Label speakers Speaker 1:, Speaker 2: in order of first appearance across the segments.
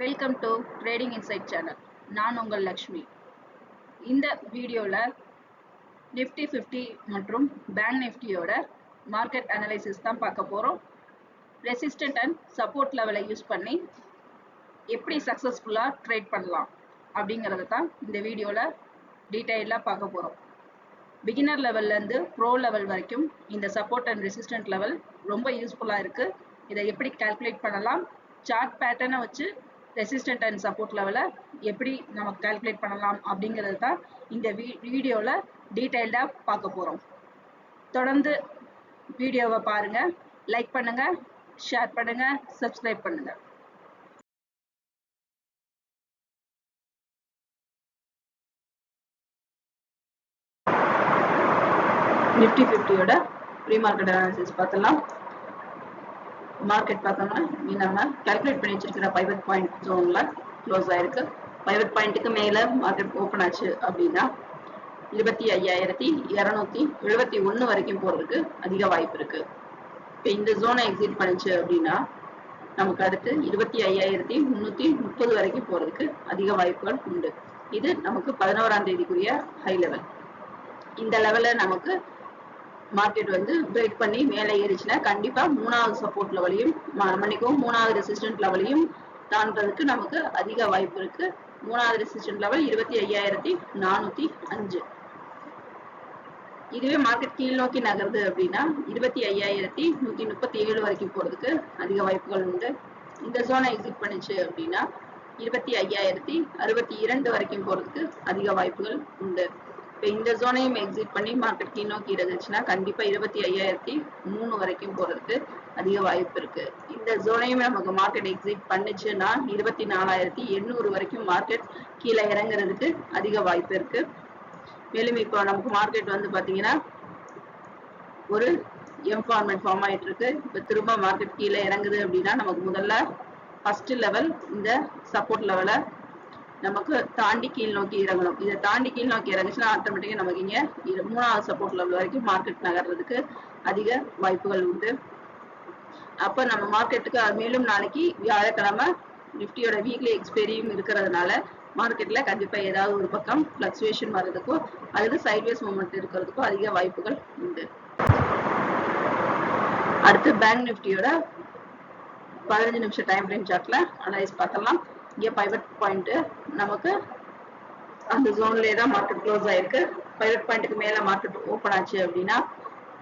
Speaker 1: Welcome to trading insight channel நான் உங்கள் லக்ஷ்மி. இந்த வீடியோவில் நிஃப்டி ஃபிஃப்டி மற்றும் பேங்க் நிஃப்டியோட மார்க்கெட் அனலைசிஸ் தான் பார்க்க போகிறோம் ரெசிஸ்டன்ட் அண்ட் சப்போர்ட் லெவலை யூஸ் பண்ணி எப்படி சக்ஸஸ்ஃபுல்லாக ட்ரேட் பண்ணலாம் அப்படிங்கிறத தான் இந்த வீடியோவில் டீட்டெயிலாக பார்க்க போகிறோம் பிகினர் லெவல்லேருந்து ப்ரோ லெவல் வரைக்கும் இந்த சப்போர்ட் அண்ட் ரெசிஸ்டன்ட் லெவல் ரொம்ப யூஸ்ஃபுல்லாக இருக்குது இதை எப்படி கால்குலேட் பண்ணலாம்? சார்ட் பேட்டர்னை வச்சு ரெசிஸ்டன்ட் அண்ட் சப்போர்ட் லெவலை எப்படி நம்ம கால்குலேட் பண்ணலாம் அப்படிங்கிறது தான் இந்த வீ வீடியோவில் டீட்டெயில்டாக பார்க்க போகிறோம் தொடர்ந்து வீடியோவை பாருங்கள் லைக் பண்ணுங்கள் ஷேர் பண்ணுங்கள் சப்ஸ்கிரைப் பண்ணுங்கள் நிஃப்டி ஃபிஃப்டியோட ப்ரீ மார்க்கெட் அனாலிசிஸ் பார்த்தலாம் மார்க்கெட் பார்த்தோம்னா நீ நம்ம கால்குலேட் பண்ணி வச்சிருக்கிற பைவட் பாயிண்ட் ஜோனில் க்ளோஸ் ஆயிருக்கு. பைவட் பாயிண்ட்டுக்கு மேலே மார்க்கெட் ஓப்பன் ஆச்சு அப்படின்னா இருபத்தி ஐயாயிரத்தி இரநூத்தி எழுபத்தி ஒன்று வரைக்கும் போகிறதுக்கு அதிக வாய்ப்பு இருக்கு. இப்போ இந்த ஜோனை எக்ஸிட் பண்ணிச்சு அப்படின்னா நமக்கு அடுத்து இருபத்தி ஐயாயிரத்தி முந்நூற்றி முப்பது வரைக்கும் போகிறதுக்கு அதிக வாய்ப்புகள் உண்டு. இது நமக்கு பதினோராம் தேதிக்குரிய ஹை லெவல் இந்த லெவலில் நமக்கு மார்க்கெட் வந்து பிரேக் பண்ணி மேலே ஏறிச்சுன்னா கண்டிப்பா மூணாவது சப்போர்ட் லெவலையும் மன்னிக்கவும் மூணாவது ரெசிஸ்டன்ட் லெவலையும் தாண்டதுக்கு நமக்கு அதிக வாய்ப்பு இருக்கு. மூணாவது ரெசிஸ்டன்ட் லெவல் இருபத்தி ஐயாயிரத்தி நானூத்தி அஞ்சு. இதுவே மார்க்கெட் கீழ் நோக்கி நகருது அப்படின்னா இருபத்தி ஐயாயிரத்தி நூத்தி முப்பத்தி ஏழு வரைக்கும் போறதுக்கு அதிக வாய்ப்புகள் உண்டு. இந்த ஜோனை எக்ஸிட் பண்ணிச்சு அப்படின்னா இருபத்தி ஐயாயிரத்தி அறுபத்தி இரண்டு வரைக்கும் போறதுக்கு அதிக வாய்ப்புகள் உண்டு. இப்போ இந்த ஜோனையும் எக்ஸிட் பண்ணி மார்க்கெட் கீழ் நோக்கி இருந்துச்சுன்னா கண்டிப்பா இருபத்தி ஐயாயிரத்தி மூணு வரைக்கும் போறதுக்கு அதிக வாய்ப்பு இருக்கு. இந்த ஜோனையும் நமக்கு மார்க்கெட் எக்ஸிட் பண்ணுச்சுன்னா இருபத்தி நாலாயிரத்தி எண்ணூறு வரைக்கும் மார்க்கெட் கீழே இறங்குறதுக்கு அதிக வாய்ப்பு இருக்கு. மேலும் இப்போ நமக்கு மார்க்கெட் வந்து பாத்தீங்கன்னா ஒரு எம்ஃபார்மெண்ட் ஃபார்ம் ஆயிட்டு இருக்கு. இப்போ திரும்ப மார்க்கெட் கீழே இறங்குது அப்படின்னா நமக்கு முதல்ல ஃபர்ஸ்ட் லெவல் இந்த சப்போர்ட் லெவலை நமக்கு தாண்டி கீழ் நோக்கி இறங்கணும். இதை தாண்டி கீழ் நோக்கி இறங்குச்சுன்னா ஆட்டோமேட்டிக்காக நமக்கு இங்கே மூணாவது சப்போர்ட் லெவல் வரைக்கும் மார்க்கெட் நகர்றதுக்கு அதிக வாய்ப்புகள் உண்டு. அப்போ நம்ம மார்க்கெட்டுக்கு மேலும் நாளைக்கு வியாழக்கிழமை நிஃப்டியோட வீக்லி எக்ஸ்பைரியும் இருக்கிறதுனால மார்க்கெட்ல கண்டிப்பா ஏதாவது ஒரு பக்கம் ஃபிளக்சுவேஷன் வர்றதுக்கோ அல்லது சைட்வேஸ் மூமெண்ட் இருக்கிறதுக்கோ அதிக வாய்ப்புகள் உண்டு. அடுத்து பேங்க் நிஃப்டியோட பதினஞ்சு நிமிஷம் டைம் ஃப்ரேம் சார்ட்ல அனலைஸ் பார்த்தலாம் இங்கே பைவட் பாயிண்ட் நமக்கு அந்த ஜோன்லேயே தான் மார்க்கெட் க்ளோஸ் ஆயிருக்கு. பைவட் பாயிண்ட்டுக்கு மேலே மார்க்கெட் ஓப்பன் ஆச்சு அப்படின்னா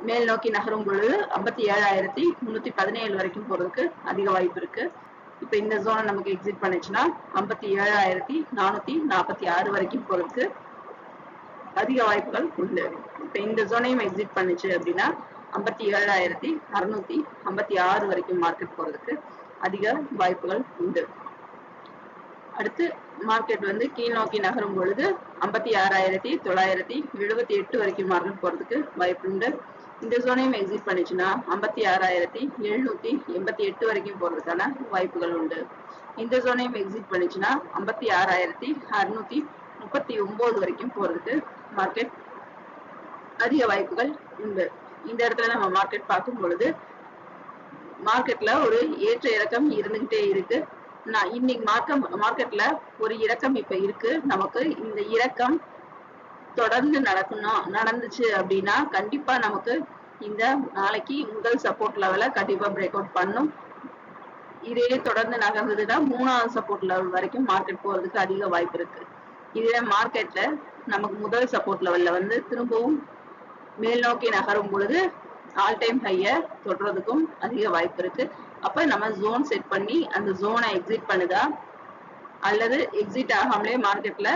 Speaker 1: மேல் நோக்கி நகரும் பொழுது ஐம்பத்தி ஏழாயிரத்தி முந்நூற்றி பதினேழு வரைக்கும் போகிறதுக்கு அதிக வாய்ப்பு இருக்கு. இப்போ இந்த ஜோனை நமக்கு எக்ஸிட் பண்ணுச்சுன்னா ஐம்பத்தி ஏழாயிரத்தி நானூற்றி நாற்பத்தி ஆறு வரைக்கும் போகிறதுக்கு அதிக வாய்ப்புகள் உண்டு. இப்போ இந்த ஜோனையும் எக்ஸிட் பண்ணுச்சு அப்படின்னா ஐம்பத்தி ஏழாயிரத்தி அறுநூத்தி ஐம்பத்தி ஆறு வரைக்கும் மார்க்கெட் போகிறதுக்கு அதிக வாய்ப்புகள் உண்டு. அடுத்து மார்க்கெட் வந்து கீழ் நோக்கி நகரும் பொழுது ஐம்பத்தி ஆறாயிரத்தி தொள்ளாயிரத்தி எழுபத்தி எட்டு வரைக்கும் மார்க்கெட் போறதுக்கு வாய்ப்பு உண்டு. இந்த சோனையும் எக்ஸிட் பண்ணிச்சுன்னா ஐம்பத்தி ஆறாயிரத்தி எழுநூத்தி எண்பத்தி எட்டு வரைக்கும் போறதுக்கான வாய்ப்புகள் உண்டு. இந்த சோனையும் எக்ஸிட் பண்ணிச்சுன்னா ஐம்பத்தி ஆறாயிரத்தி அறுநூத்தி முப்பத்தி ஒன்பது வரைக்கும் போறதுக்கு மார்க்கெட் அதிக வாய்ப்புகள் உண்டு. இந்த இடத்துல நம்ம மார்க்கெட் பார்க்கும் பொழுது மார்க்கெட்ல ஒரு ஏற்ற இறக்கம் இருந்துகிட்டே இருக்கு. நான் இன்னைக்கு மார்க்க மார்க்கெட்ல ஒரு இறக்கம் இப்ப இருக்கு. நமக்கு இந்த இறக்கம் தொடர்ந்து நடக்கணும் நடந்துச்சு அப்படின்னா கண்டிப்பா நமக்கு இந்த நாளைக்கு முதல் சப்போர்ட் லெவலை கண்டிப்பா பிரேக் அவுட் பண்ணும். இதே தொடர்ந்து நகர்ந்ததுன்னா மூணாவது சப்போர்ட் லெவல் வரைக்கும் மார்க்கெட் போறதுக்கு அதிக வாய்ப்பு இருக்கு. இதுல மார்க்கெட்ல நமக்கு முதல் சப்போர்ட் லெவல்ல வந்து திரும்பவும் மேல் நோக்கி நகரும் பொழுது ஆல் டைம் ஹைய தொடுறதுக்கும் அதிக வாய்ப்பு இருக்கு. அப்ப நம்ம ஜோன் செட் பண்ணி அந்த ஜோனை எக்ஸிட் பண்ணுதா? அல்லது எக்ஸிட் ஆகாமலே மார்க்கெட்ல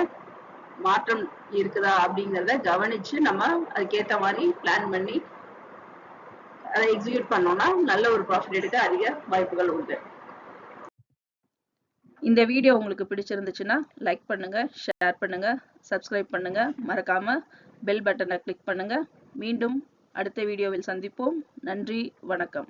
Speaker 1: மாற்றம் இருக்குதா அப்படிங்கிறத கவனிச்சு நம்ம அதுக்கேற்ற மாதிரி பிளான் பண்ணி அதை எக்ஸிக்யூட் பண்ணோம்னா நல்ல ஒரு ப்ராஃபிட் எடுக்க அதிக வாய்ப்புகள் உண்டு. இந்த வீடியோ உங்களுக்கு பிடிச்சிருந்துச்சுன்னா லைக் பண்ணுங்க ஷேர் பண்ணுங்க சப்ஸ்கிரைப் பண்ணுங்க. மறக்காம பெல் பட்டனை கிளிக் பண்ணுங்க. மீண்டும் அடுத்த வீடியோவில் சந்திப்போம். நன்றி வணக்கம்.